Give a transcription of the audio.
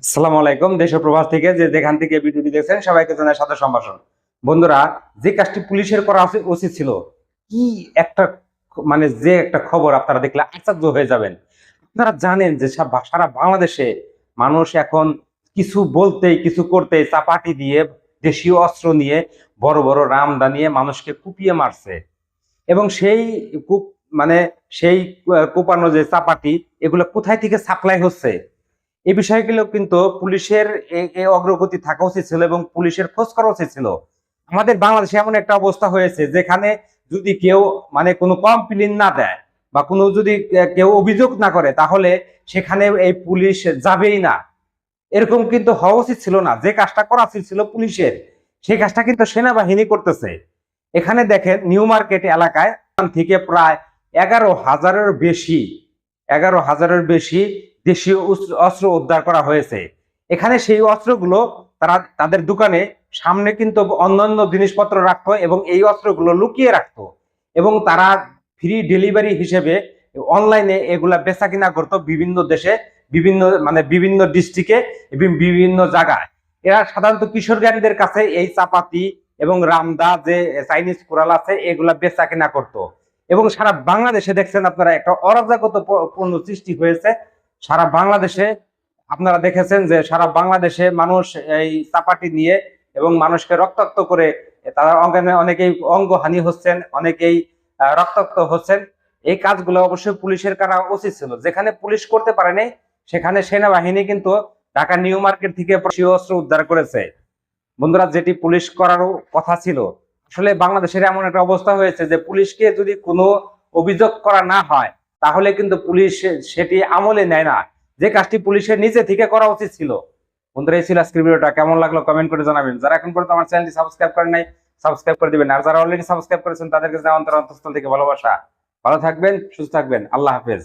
আসসালামু আলাইকুম দেশ ও প্রবাস থেকে যে যেখান থেকে ভিডিওটি দেখছেন, সবাইকে জানাই সাদা সম্ভাষণ। বন্ধুরা, যে কাজটি পুলিশের করা উচিত- ছিল, কি একটা মানে যে একটা খবর আপনারা দেখলে আশ্চর্য হয়ে যাবেন। আপনারা জানেন যে সারা বাংলাদেশে মানুষ এখন কিছু বলতেই, কিছু করতেই চাপাটি দিয়ে দেশীয় অস্ত্র নিয়ে বড় বড় রামদা নিয়ে মানুষকে কুপিয়ে মারছে। এবং সেই কূপ মানে সেই কোপানো যে চাপাটি, এগুলো কোথায় থেকে সাপ্লাই হচ্ছে? এই বিষয়গুলো কিন্তু পুলিশের অগ্রগতি থাকা উচিত ছিল এবং পুলিশের খোঁজ করা উচিত ছিল। আমাদের বাংলাদেশে এমন একটা অবস্থা হয়েছে যেখানে যদি কেউ মানে কোনো কমপ্লেন না দেয় বা কোনো যদি কেউ অভিযোগ না করে, তাহলে সেখানে এই পুলিশ যাবেই না। এরকম কিন্তু হওয়া উচিত ছিল না। যে কাজটা করা উচিত ছিল পুলিশের, সেই কাজটা কিন্তু সেনাবাহিনী করতেছে। এখানে দেখেন, নিউ মার্কেট এলাকায় থেকে প্রায় এগারো হাজারের বেশি, এগারো হাজারের বেশি দেশীয় অস্ত্র উদ্ধার করা হয়েছে। এখানে সেই অস্ত্রগুলো তারা তাদের দোকানে সামনে কিন্তু অন্যান্য জিনিসপত্র রাখতো এবং এই অস্ত্রগুলো লুকিয়ে রাখতো। এবং তারা ফ্রি ডেলিভারি হিসেবে অনলাইনে এগুলা বেচা কিনা করতো বিভিন্ন দেশে, বিভিন্ন মানে বিভিন্ন ডিস্ট্রিক্টে এবং বিভিন্ন জায়গায়। এরা সাধারণত কিশোরগারীদের কাছে এই চাপাতি এবং রামদা যে চাইনিজ কোরাল আছে, এগুলা বেচা কিনা করতো। এবং সারা বাংলাদেশে দেখছেন আপনারা একটা অরাজকত পূর্ণ সৃষ্টি হয়েছে। সারা বাংলাদেশে আপনারা দেখেছেন যে সারা বাংলাদেশে মানুষ এই চাপাটি নিয়ে এবং মানুষকে রক্তাক্ত করে, তারা অঙ্গনে অনেকেই অঙ্গহানি হচ্ছেন, অনেকেই রক্তাক্ত হচ্ছেন। এই কাজগুলো অবশ্যই পুলিশের করা উচিত ছিল। যেখানে পুলিশ করতে পারেনি, সেখানে সেনাবাহিনী কিন্তু ঢাকা নিউ মার্কেট থেকে অস্ত্র উদ্ধার করেছে। বন্ধুরা, যেটি পুলিশ করারও কথা ছিল। আসলে বাংলাদেশের এমন একটা অবস্থা হয়েছে যে পুলিশকে যদি কোনো অভিযোগ করা না হয় তাহলে কিন্তু পুলিশ সেটি আমলে নেয় না। যে কাজটি পুলিশের নিজে থেকে করা উচিত ছিল। বন্ধুরা, এই ছিল আজকের ভিডিওটা। কেমন লাগল কমেন্ট করে জানাবেন। যারা এখন পর্যন্ত আমার চ্যানেলটি সাবস্ক্রাইব করেন নাই, সাবস্ক্রাইব করে দিবেন। আর যারা অলরেডি সাবস্ক্রাইব করেছেন, তাদেরকে অন্তর অন্তঃস্থল থেকে ভালোবাসা। ভালো থাকবেন, সুস্থ থাকবেন। আল্লাহ হাফেজ।